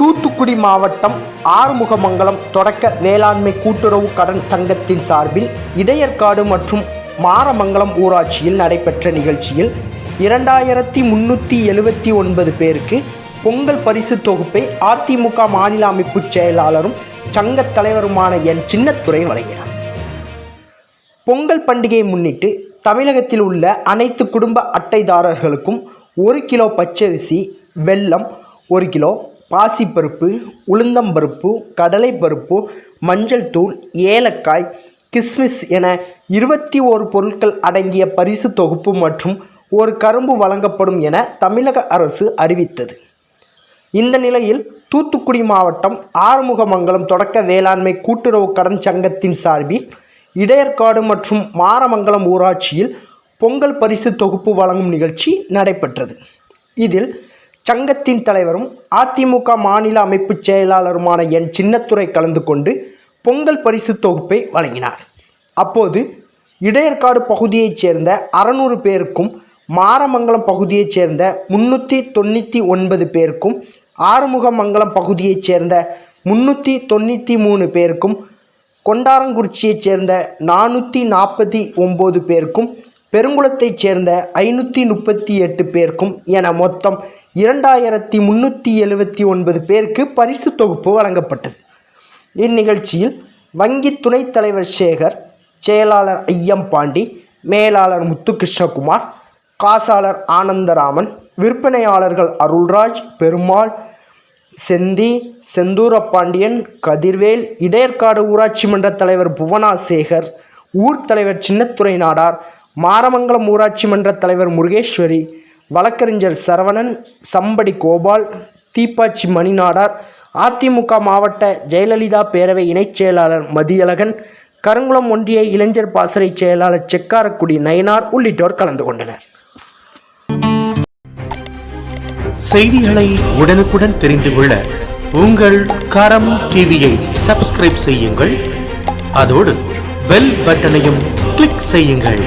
தூத்துக்குடி மாவட்டம் ஆறுமுகமங்கலம் தொடக்க வேளாண்மை கூட்டுறவு கடன் சங்கத்தின் சார்பில் இடையர்காடு மற்றும் மாரமங்கலம் ஊராட்சியில் நடைபெற்ற நிகழ்ச்சியில் இரண்டாயிரத்தி முன்னூற்றி எழுபத்தி ஒன்பது பேருக்கு பொங்கல் பரிசு தொகுப்பை அதிமுக மாநில அமைப்பு செயலாளரும் சங்கத் தலைவருமான என் சின்னத்துறை வழங்கினார். பொங்கல் பண்டிகையை முன்னிட்டு தமிழகத்தில் உள்ள அனைத்து குடும்ப அட்டைதாரர்களுக்கும் ஒரு கிலோ பச்சரிசி வெல்லம் ஒரு கிலோ பாசிப்பருப்பு உளுந்தம்பருப்பு கடலைப்பருப்பு மஞ்சள் தூள் ஏலக்காய் கிஸ்மிஸ் என இருபத்தி ஓரு பொருட்கள் அடங்கிய பரிசு தொகுப்பு மற்றும் ஒரு கரும்பு வழங்கப்படும் என தமிழக அரசு அறிவித்தது. இந்த நிலையில் தூத்துக்குடி மாவட்டம் ஆறுமுகமங்கலம் தொடக்க வேளாண்மை கூட்டுறவு கடன் சங்கத்தின் சார்பில் இடையர்காடு மற்றும் மாரமங்கலம் ஊராட்சியில் பொங்கல் பரிசு தொகுப்பு வழங்கும் நிகழ்ச்சி நடைபெற்றது. இதில் சங்கத்தின் தலைவரும் அதிமுக மாநில அமைப்பு செயலாளருமான என். சின்னத்துறை கலந்து கொண்டு பொங்கல் பரிசு தொகுப்பை வழங்கினார். அப்போது இடையர்காடு பகுதியைச் சேர்ந்த அறநூறு பேருக்கும் மாரமங்கலம் பகுதியைச் சேர்ந்த முன்னூற்றி தொண்ணூற்றி ஒன்பது பேருக்கும் ஆறுமுகமங்கலம் பகுதியைச் சேர்ந்த முன்னூற்றி தொண்ணூற்றி மூணு பேருக்கும் கொண்டாரங்குறிச்சியைச் சேர்ந்த நானூற்றி நாற்பத்தி ஒம்பது பேருக்கும் பெருங்குளத்தைச் சேர்ந்த ஐநூற்றி முப்பத்தி எட்டு பேருக்கும் என மொத்தம் இரண்டாயிரத்தி முந்நூற்றி எழுபத்தி ஒன்பது பேருக்கு பரிசு தொகுப்பு வழங்கப்பட்டது. இந்நிகழ்ச்சியில் வங்கி துணைத் தலைவர் சேகர் செயலாளர் ஐயம் பாண்டி மேலாளர் முத்துகிருஷ்ணகுமார் காசாளர் ஆனந்தராமன் விற்பனையாளர்கள் அருள்ராஜ் பெருமாள் செந்தி செந்தூரப்பாண்டியன் கதிர்வேல் இடையர்காடு ஊராட்சி மன்ற தலைவர் புவனா சேகர் ஊர் தலைவர் சின்னத்துறை நாடார் மாரமங்கலம் ஊராட்சி மன்ற தலைவர் முருகேஸ்வரி வழக்கறிஞர் சரவணன் சம்படி கோபால் தீப்பாச்சி மணிநாடார் அதிமுக மாவட்ட ஜெயலலிதா பேரவை இணைச் செயலாளர் மதியழகன் கருங்குளம் ஒன்றிய இளைஞர் பாசறை செயலாளர் செக்காரக்குடி நயனார் உள்ளிட்டோர் கலந்து கொண்டனர். செய்திகளை உடனுக்குடன் தெரிந்து கொள்ள உங்கள் கரம் டிவியை சப்ஸ்கிரைப் செய்யுங்கள். அதோடு பெல் பட்டனையும் கிளிக் செய்யுங்கள்.